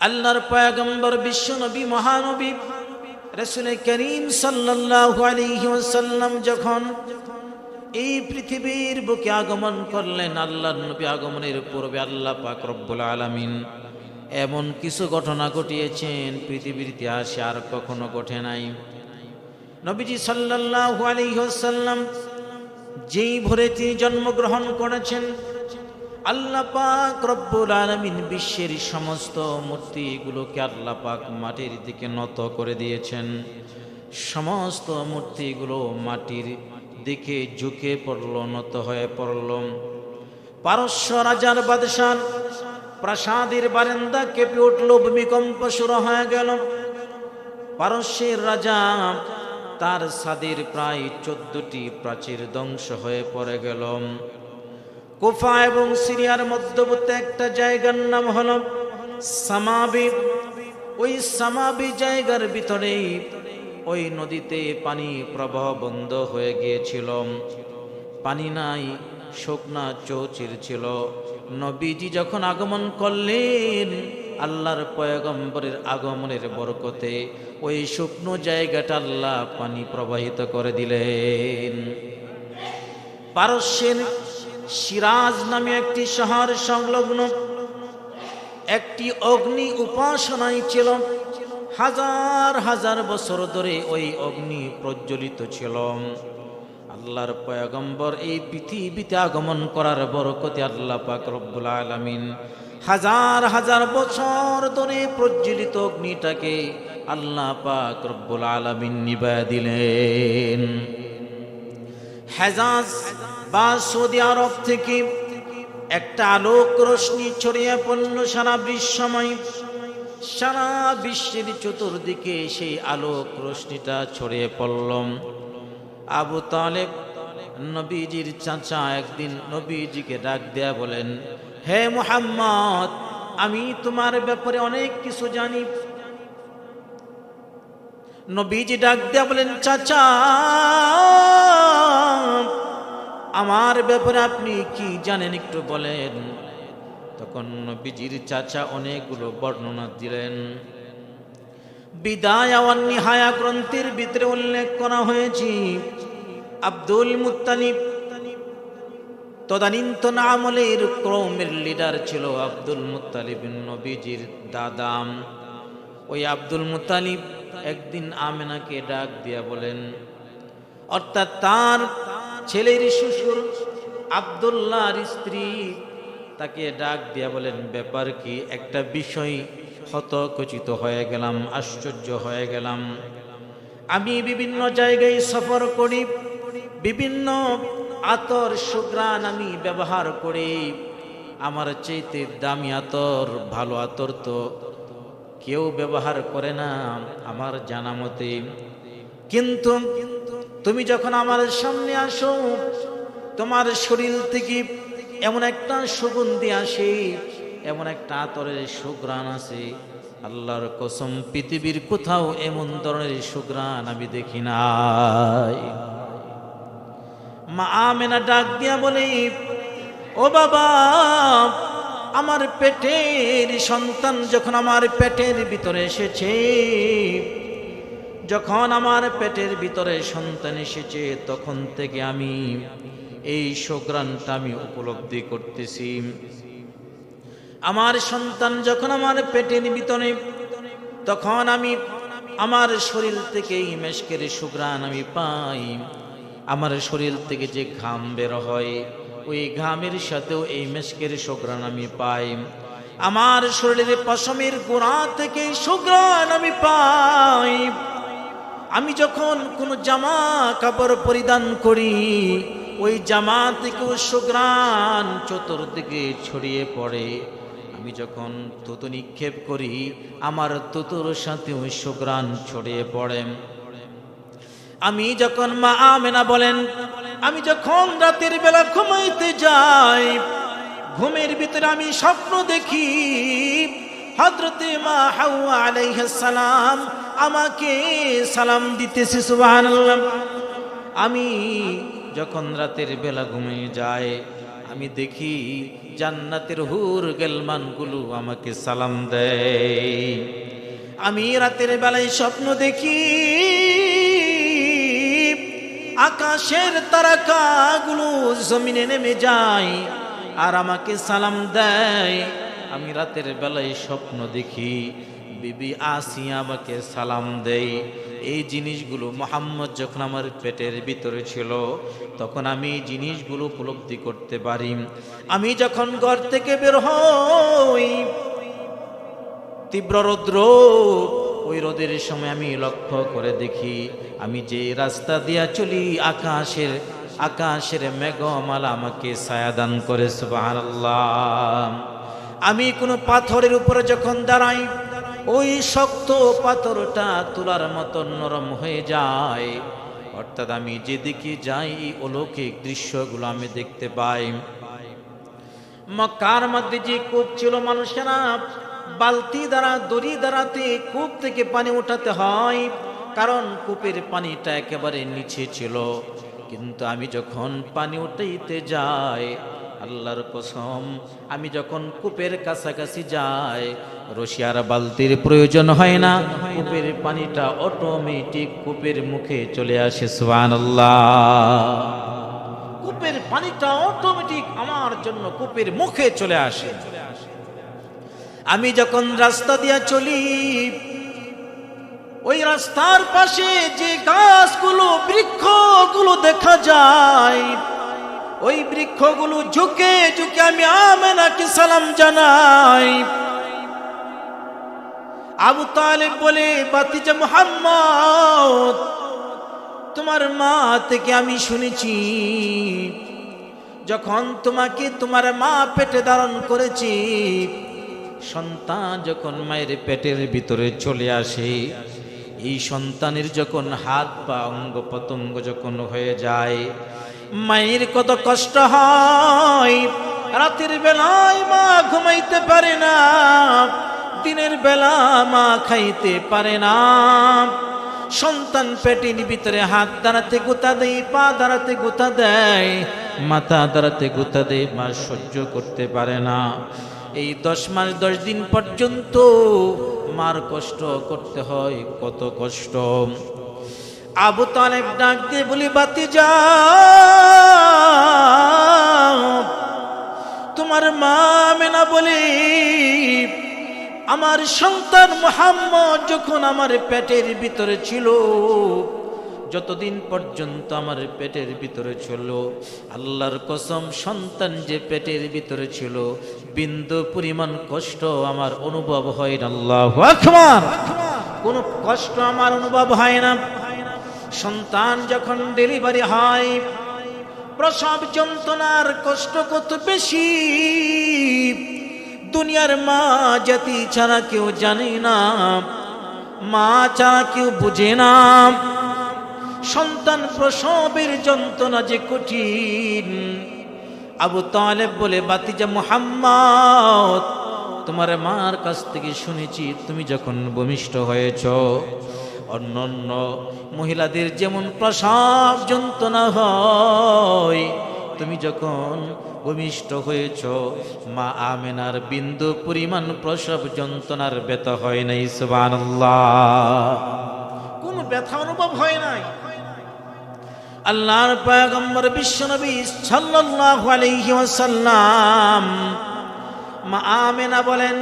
আল্লাহর পয়গম্বর বিশ্ব নবী মহানবী রসুল করিম সাল্লাল্লাহু আলাইহি যখন এই পৃথিবীর বুকে আগমন করলেন আল্লাহ নবী আগমনের পূর্বে আল্লাহ পাক রব্বুল আলামিন এমন কিছু ঘটনা ঘটিয়েছেন পৃথিবীর ইতিহাসে আর কখনো ঘটে নাই। নবীজি সাল্লাল্লাহু আলাইহি ওয়াসাল্লাম যেই ভোরে তিনি জন্মগ্রহণ করেছেন আল্লাহ পাক রব্বুল আলামিন বিশ্বের সমস্ত মূর্তিগুলোকে আল্লাহ পাক মাটির দিকে নত করে দিয়েছেন। সমস্ত মূর্তিগুলো মাটির দিকে ঝুঁকে পড়ল, নত হয়ে পড়ল। পারস্য রাজার বাদশাহ প্রাসাদের বারান্দা কেঁপে উঠল, ভূমিকম্প শুরু হয়ে গেল। পারস্যের রাজা তার সাদের প্রায় চোদ্দটি প্রাচীর ধ্বংস হয়ে পড়ে গেল। কুফা এবং সিরিয়ার মধ্যবর্তী একটা জায়গার নাম হল সামাবি। ওই সামাবি জায়গার ভিতরে ওই নদীতে পানি প্রবাহ বন্ধ হয়ে গিয়েছিল। পানি নাই শুকনা চৌচির ছিল নবীজি যখন আগমন করলেন, আল্লাহর পয়গম্বরের আগমনের বরকতে ওই শুকনো জায়গাটা আল্লাহ পানি প্রবাহিত করে দিলেন। পারস্যের সিরাজ নামে একটি শহর সংলগ্ন। একটি অগ্নি উপাসনায় ছিল। হাজার হাজার বছর ধরে ওই অগ্নি প্রজ্বলিত ছিল। আল্লাহর পয়গম্বর এই পৃথিবীতে আগমন করার বরকতে আল্লাহ পাক রব্বুল আলামিন হাজার হাজার বছর ধরে প্রজ্বলিত অগ্নিটাকে আল্লাহ পাক রব্বুল আলামিন নিবায় দিলেন। হেজাজ বা সৌদি আরব থেকে একটা আলোক রশ্মি ছড়িয়ে পড়ল সারা বিশ্বময়। সারা বিশ্বের চতুর্দিকে সেই আলোক রশ্মিটা ছড়িয়ে পড়ল। আবু তালেব নবীজির চাচা একদিন নবীজিকে ডাক দেয়া বলেন, হে মোহাম্মদ, আমি তোমার ব্যাপারে অনেক কিছু জানি। নবীজি ডাক দেয়া বলেন, চাচা আমার ব্যাপারে আপনি কি জানেন একটু বলেন। তখন নবীজির চাচা অনেকগুলো বর্ণনা দিলেন। বিদায় আওয়ান নিহায়া গ্রন্থের ভিতরে উল্লেখ করা হয়েছে, আব্দুল মুত্তালিব তদানীন্তন আমলের ক্রমের লিডার ছিল আব্দুল মুত্তালিব নবীজির দাদাম ওই আব্দুল মুতালিব একদিন আমেনাকে ডাক দিয়া বলেন, অর্থাৎ তার ছেলের শ্বশুর আবদুল্লাহর স্ত্রী তাকে ডাক দিয়া বলেন, ব্যাপার কি? একটা বিষয় হতকচিত হয়ে গেলাম, আশ্চর্য হয়ে গেলাম। আমি বিভিন্ন জায়গায় সফর করি, বিভিন্ন আতর সুগ্রান আমি ব্যবহার করি। আমার চাইতে দামি আতর, ভালো আতর তো কেউ ব্যবহার করে না, আমার জানা মতে। কিন্তু তুমি যখন আমার সামনে আসো, তোমার শরীর থেকে এমন একটা সুগন্ধি আসে, এমন একটা আতরের সুগ্রাণ আছে আল্লাহর কসম, পৃথিবীর কোথাও এমন ধরনের সুগ্রাণ আমি দেখি নাই। মা আমেনা ডাক দিয়া বলে, ও বাবা, আমার পেটের সন্তান যখন আমার পেটের ভিতরে এসেছে যখন আমার পেটের ভিতরে সন্তান এসেছে, তখন থেকে আমি এই সুগ্রাণটা আমি উপলব্ধি করতেছি। আমার সন্তান যখন আমার পেটের ভিতরে, তখন আমি আমার শরীর থেকে মেশকের সুগ্রাণ আমি পাই। আমার শরীর থেকে যে ঘাম বের হয়, ওই ঘামের সাথেও এই মেশকের সুগ্রাণ আমি পাই। আমার শরীরে পশমের গোড়া থেকে সুগ্রাণ আমি পাই। আমি যখন কোনো জামা কাপড় পরিধান করি, ওই জামা থেকেও সুগ্রাণ চতুর্দিকে ছড়িয়ে পড়ে। আমি যখন তুতু নিক্ষেপ করি, আমার তুতুর সাথে ওই সুগ্রাণ ছড়িয়ে পড়ে। আমি যখন মা আমেনা বলেন, আমি যখন রাতের বেলা ঘুমাইতে যাই, ঘুমের ভিতরে আমি স্বপ্ন দেখি হজরতে মা হাওয়া আলাইহিস সালাম আমাকে সালাম দিতেছে, সুবহানাল্লাহ। আমি যখন রাতের বেলা ঘুমিয়ে যায় আমি দেখি জান্নাতের হুর গেলমানগুলো আমাকে সালাম দেয়। আমি রাতের বেলায় স্বপ্ন দেখি, আকাশের তারাকাগুলো জমিনে নেমে যায় আর আমাকে সালাম দেয়। আমি রাতের বেলায় স্বপ্ন দেখি বিবি আসিয়া আমাকে সালাম দেয় এই জিনিসগুলো মোহাম্মদ যখন আমার পেটের ভিতরে ছিল, তখন আমি এই জিনিসগুলো উপলব্ধি করতে পারি। আমি যখন ঘর থেকে বের হই, তীব্র রৌদ্র ওই রোদের সময় আমি লক্ষ্য করে দেখি, আমি যে রাস্তা দিয়া চলি, আকাশের আকাশের মেঘমালা আমাকে ছায়াদান করে, সুবহানাল্লাহ। আমি কোনো পাথরের উপরে যখন দাঁড়াই ওই শক্ত পাথরটা তোলার মতো নরম হয়ে যায়। অর্থাৎ আমি যেদিকে যাই অলৌকিক দৃশ্যগুলো আমি দেখতে পাই। মক্কার মধ্যে যে কূপ ছিল মানুষেরা বালতি দ্বারা, দড়ি দ্বারাতে কূপ থেকে পানি উঠাতে হয়। কারণ কূপের পানিটা একেবারে নিচে ছিল। কিন্তু আমি যখন পানি উঠাইতে যাই আল্লাহর কসম, আমি যখন কূপের কাছাকাছি যাই, রশিয়ার বালতির প্রয়োজন হয় না। কূপের পানিটা অটোমেটিক কূপের মুখে চলে আসে, সুবহানাল্লাহ। কূপের পানিটা অটোমেটিক আমার জন্য কূপের মুখে চলে আসে। আমি যখন রাস্তা দিয়া চলি, ওই রাস্তার পাশে যে গাছগুলো, বৃক্ষগুলো দেখা যায় ওই বৃক্ষগুলো ঝুঁকে ঝুঁকে আমি আমেনাকে সালাম জানাই। আবু তালেব বলে বাতিজা মোহাম্মদ, তোমার মা থেকে আমি শুনেছি, যখন তোমাকে তোমার মা পেটে ধারণ করেছি, সন্তান যখন মায়ের পেটের ভিতরে চলে আসে এই সন্তানের যখন হাত পা, অঙ্গ পতঙ্গ যখন হয়ে যায়, মায়ের কত কষ্ট হয়। রাতের বেলায় মা ঘুমাইতে পারে না, দিনের বেলা মা খাইতে পারে না। সন্তান পেটির ভিতরে হাত দাঁড়াতে গোতা দেয়, পা দাঁড়াতে গোতা দেয়, মাথা দাঁড়াতে গোতা দেয়, মা সহ্য করতে পারে না। এই দশ মাস, দশ দিন পর্যন্ত মার কষ্ট করতে হয়, কত কষ্ট। আবু তালেব ডাক দিয়ে বলি, বাতি যা তোমার মা মেনা বলি, আমার সন্তান মোহাম্মদ যখন আমার পেটের ভিতরে ছিল যতদিন পর্যন্ত আমার পেটের ভিতরে ছিল, আল্লাহর কসম সন্তান যে পেটের ভিতরে ছিল, বিন্দু পরিমাণ কষ্ট আমার অনুভব হয় না। আল্লাহ কোনো কষ্ট আমার অনুভব হয় না। সন্তান যখন ডেলিভারি হয়, প্রসব যন্ত্রণার কষ্ট কত বেশি? দুনিয়ার মা জাতি ছাড়া কেউ জানে না, মা ছাড়া কেউ বুঝে না। সন্তান প্রসবের যন্ত্রণা যে কঠিন। আবু তালেব বলে, বাতিজা মোহাম্মদ, তোমার মার কাছ থেকে শুনেছি, তুমি যখন ভূমিষ্ঠ হয়েছ অন্য অন্য মহিলাদের যেমন প্রসব যন্ত্রণা হয়, তুমি যখন ভূমিষ্ঠ হয়েছ, মা আমেনার বিন্দু পরিমাণ প্রসব যন্ত্রণার ব্যথা হয় নাই, সুবহানাল্লাহ। কোনো ব্যথা অনুভব হয় নাই। আল্লাহর পয়গম্বর বিশ্বনবী সাল্লাল্লাহু আলাইহি ওয়াসাল্লাম মা আমেনা বলেন,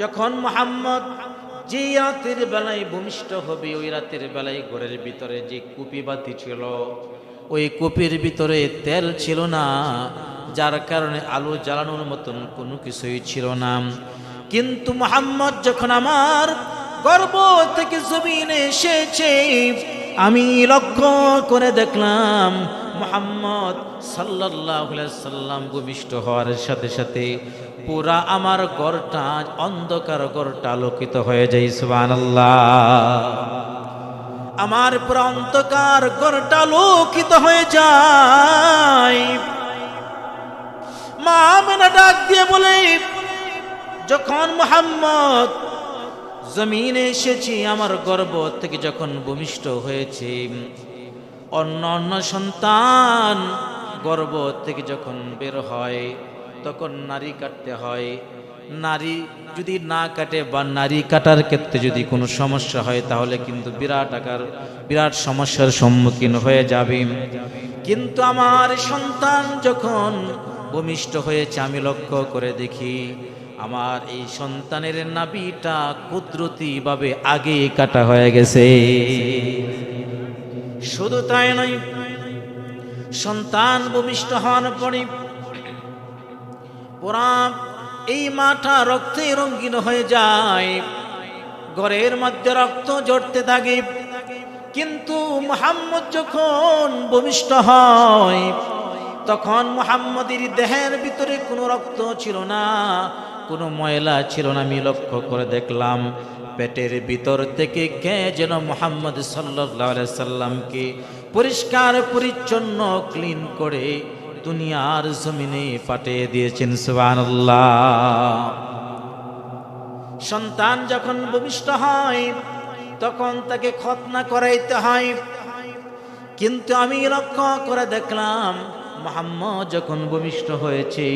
যখন মোহাম্মদ যে রাতের বেলায় ভূমিষ্ঠ হবে, ওই রাতের বেলায় ঘরের ভিতরে যে কুপি বাতি ছিল, ওই কুপির ভিতরে তেল ছিল না, যার কারণে আলো জ্বালানোর মতন কোনো কিছুই ছিল না। কিন্তু মোহাম্মদ যখন আমার গর্ব থেকে জমিনে এসেছে আমি লক্ষ্য করে দেখলাম মোহাম্মদ সাল্লাহ সাল্লাম ভূমিষ্ঠ হওয়ার সাথে সাথে পুরা আমার গড়টা অন্ধকার গড়টা আলোকিত হয়ে যায় সুবান আমার পুরা অন্ধকার গড়টা আলোকিত হয়ে যায়। মা ডাক দিয়ে বলে, যখন মোহাম্মদ জমিনে এসেছি, আমার গর্ব থেকে যখন ভূমিষ্ঠ হয়েছে, অন্য অন্য সন্তান গর্ভ থেকে যখন বের হয়, তখন নারী কাটতে হয়। নারী যদি না কাটে বা নারী কাটার ক্ষেত্রে যদি কোনো সমস্যা হয়, তাহলে কিন্তু বিরাট আকার, বিরাট সমস্যার সম্মুখীন হয়ে যাবে। কিন্তু আমার সন্তান যখন ভূমিষ্ঠ হয়েছে, আমি লক্ষ্য করে দেখি আমার এই সন্তানের নাবিটা কুদরতিভাবে আগে কাটা হয়ে গেছে। শুধু তাই নয়, সন্তান ভূমিষ্ঠ হওয়ার পরে পুরা এই মাঠা রক্তে রঙ্গিন হয়ে যায়। ঘরের মধ্যে রক্ত জড়তে থাকে, কিন্তু মোহাম্মদ যখন ভূমিষ্ঠ হয়, তখন মোহাম্মদের দেহের ভিতরে কোনো রক্ত ছিল না। কোনো ময়লা ছিল না, আমি লক্ষ্য করে দেখলাম পেটের ভিতর থেকে কে যেন মোহাম্মদ সাল্লাহ সাল্লামকে পরিষ্কার, পরিচ্ছন্ন, ক্লিন করে দুনিয়ার জমিনে পাঠিয়ে দিয়েছেন, সুবহানাল্লাহ। সন্তান যখন ভূমিষ্ঠ হয়, তখন তাকে খতনা করাইতে হয়। কিন্তু আমি লক্ষ্য করে দেখলাম, মোহাম্মদ যখন ভূমিষ্ঠ হয়েছে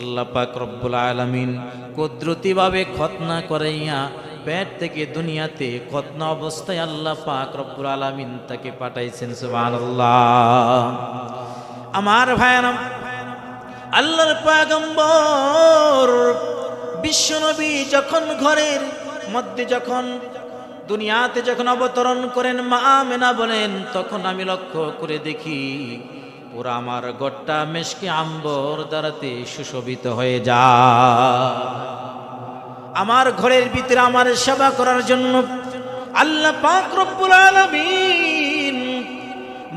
আল্লাহ পাক রব্বুল আলমিন কুদরতিভাবে খতনা করাইয়া পেট থেকে দুনিয়াতে খতনা অবস্থায় আল্লাহ পাক রব্বুল আলমিন তাকে পাঠাইছেন, সুবহানাল্লাহ। আমার ভাইরাম আল্লাহর পাগম্বর বিশ্বনবী যখন ঘরের মধ্যে যখন দুনিয়াতে যখন অবতরণ করেন মা মেনা বলেন, তখন আমি লক্ষ্য করে দেখি পুরা আমার গড়টা মেশকে আম্বর দ্বারাতে সুশোভিত হয়ে যা আমার ঘরের ভিতরে আমার সেবা করার জন্য আল্লাহ পাক রব্বুল আলামিন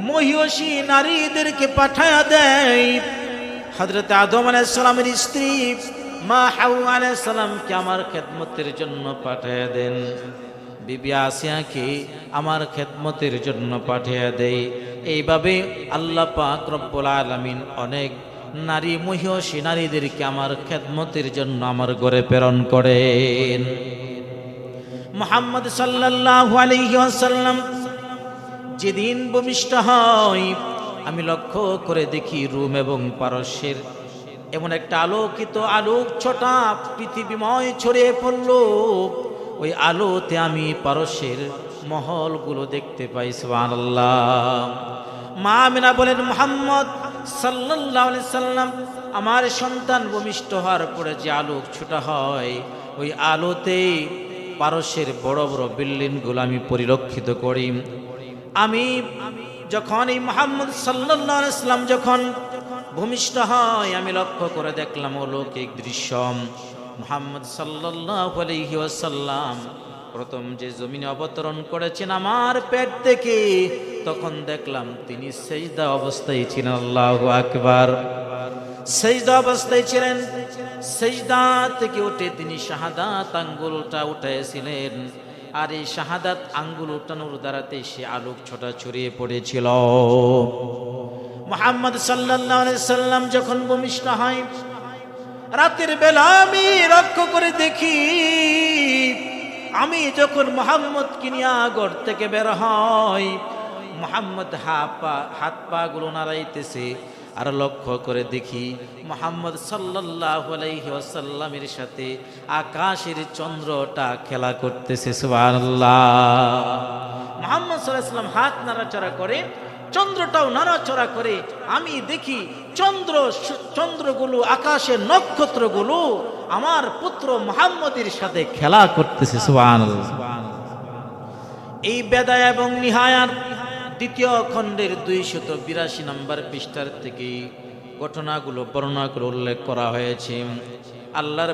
মহিষী নারীদেরকে পাঠায়া দেয়। হজরত আদম আলাইসালামের স্ত্রী মা হাউ আলাইসালামকে আমার খেদমতের জন্য পাঠিয়ে দেন। বিবি আসিয়াকে আমার খেদমতের জন্য পাঠিয়ে দেয় এইভাবে আল্লাহ পাক রব্বুল আলমিন অনেক নারী মহিষী নারীদেরকে আমার খেদমতের জন্য আমার ঘরে প্রেরণ করেন। মোহাম্মদ সাল্লাল্লাহু আলাইহি ওয়াসাল্লাম যেদিন ভূমিষ্ঠ হয়, আমি লক্ষ্য করে দেখি রুম এবং পারস্যের এমন একটা আলোকিত আলোক ছটা পৃথিবীময় ছড়িয়ে পড়ল। ওই আলোতে আমি পারস্যের মহলগুলো দেখতে পাই, সুবহানাল্লাহ। মা আমিনা বলেন, মোহাম্মদ সাল্লাল্লাহু সাল্লাম, আমার সন্তান ভূমিষ্ঠ হওয়ার পরে যে আলোক ছোটা হয়, ওই আলোতে পারস্যের বড় বড় বিল্ডিংগুলো আমি পরিলক্ষিত করি। আমি যখন এই মোহাম্মদ সাল্লাহ ইসলাম যখন ভূমিষ্ঠ হয়, আমি লক্ষ্য করে দেখলাম অলৌকিক দৃশ্য। মোহাম্মদ সাল্লাহ আলহি ওয়াসাল্লাম প্রথম যে জমিনে অবতরণ করেছেন আমার পেট থেকে, তখন দেখলাম তিনি সেজদা অবস্থায় ছিলেন। আল্লাহ আকবার। সেজদা অবস্থায় ছিলেন। সেজদা থেকে উঠে তিনি শাহাদাত আঙ্গুলটা উঠেছিলেন আর এই শাহাদাত আঙ্গুল উঠানোর দ্বারাতে সে আলোক ছোটা ছড়িয়ে পড়েছিল। মোহাম্মদ সাল্লাহ সাল্লাম যখন ভূমিষ্ঠ হয় রাতের বেলা আমি লক্ষ্য করে দেখি, আমি যখন মোহাম্মদ কিনিয়া গড় থেকে বের হয় মোহাম্মদ হা পা, হাত পা গুলো নাড়াইতেছে আর লক্ষ্য করে দেখি মোহাম্মদ সাল্লাহ আলাইসাল্লামের সাথে আকাশের চন্দ্রটা খেলা করতেছে, সুবহানাল্লাহ। মোহাম্মদ সাল্লাহাম হাত নাড়াচড়া করে চন্দ্রটাও নাড়াচড়া করে আমি দেখি চন্দ্র চন্দ্রগুলো, আকাশের নক্ষত্রগুলো আমার পুত্র মোহাম্মদের সাথে খেলা করতেছে এই বেদায় এবং নিহায়ার দ্বিতীয় খণ্ডের দুইশত বিরাশি নম্বর পৃষ্ঠার থেকে ঘটনাগুলো বর্ণনা করে উল্লেখ করা হয়েছে। আল্লাহর